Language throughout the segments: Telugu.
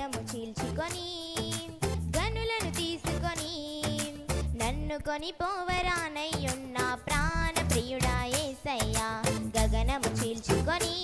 దినము చీల్చుకొని గనులను తీసుకొని నన్ను కొని పోవరానయ్యున్న ప్రాణ ప్రియుడా ఏసయ్యా. గగనము చీల్చుకొని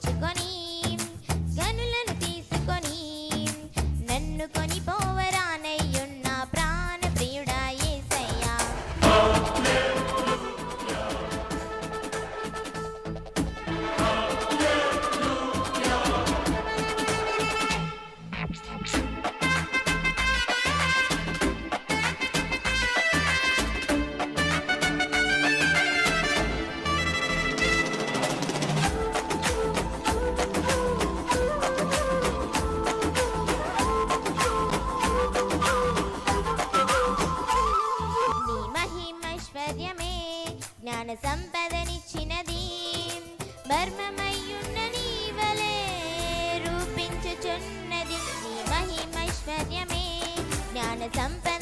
chicken మన సంపదనిచ్చినది మర్మమయ్యున్న నీవలే రూపించుచున్నది. మహిమైశ్వర్యమే జ్ఞాన సంపద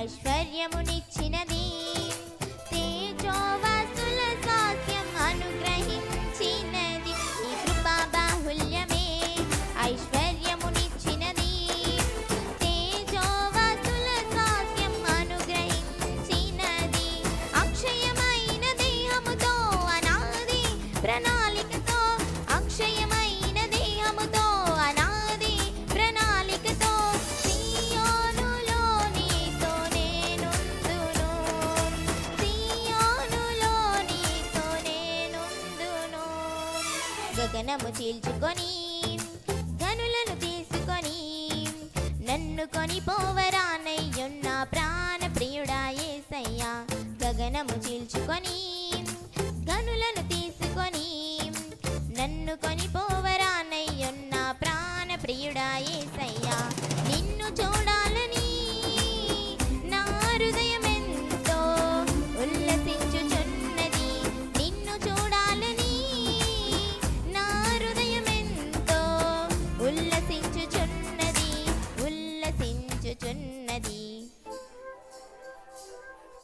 ఐశ్వర్యమునిచ్చి గగనము చీల్చుకొని గనులను తీసుకొని నన్ను కొని పోవరానయ్యున్న ప్రాణ ప్రియుడా ఏసయ్యా. గగనము చీల్చుకొని గనులను తీసుకొని నన్ను కొని పోవరానయ్యున్న ప్రాణ ప్రియుడా ఏసయ్యా. నిన్ను చూ